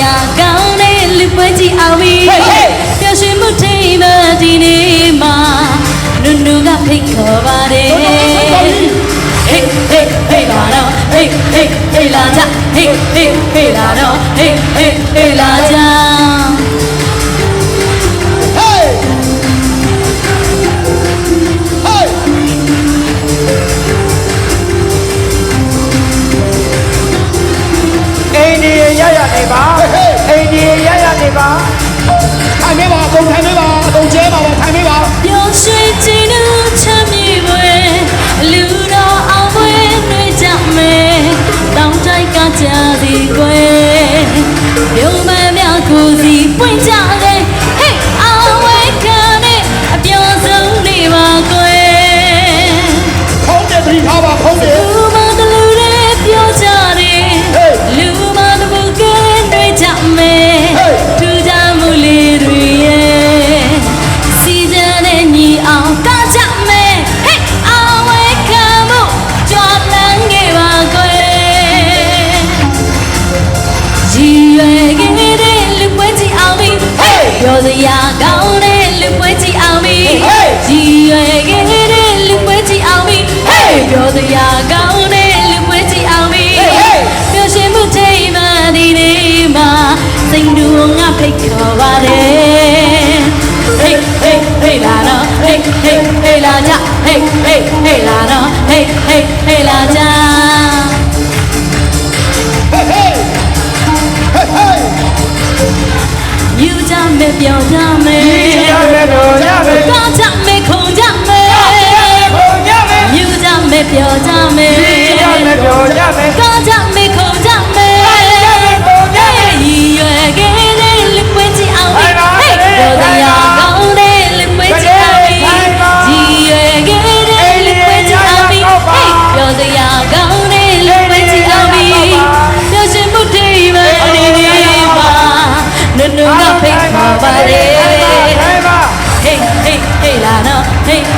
ရာကောင်းတဲ့လူပွဲကြီးအောင်ပြီပျော်ရွှင်မှုထိမဒီနေ့မှာနုနုကဖိတ်ခေါ်ပါတယ်ဟေးဟေးဟေးလာတော့ဟေးဟေးဟေးလာကြဟေးဟေးဟေးလာတော့ဟေးဟေးဟေးလာကြ ပါထိုင်ပေးပါအကုန်ထိုင်ပေးပါအကုန်ကျဲပါပါ われ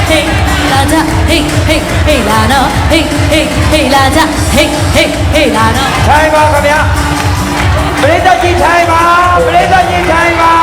ဟေးလာကြဟေးဟေးဟေးလာနော်ဟေးဟေးဟေးလာကြဟေးဟေးဟေးလာနော်ထိုင်ပါခင်ဗျာပရိသတ်ကြီးထိုင်ပါပရိသတ်ကြီးထိုင်ပါ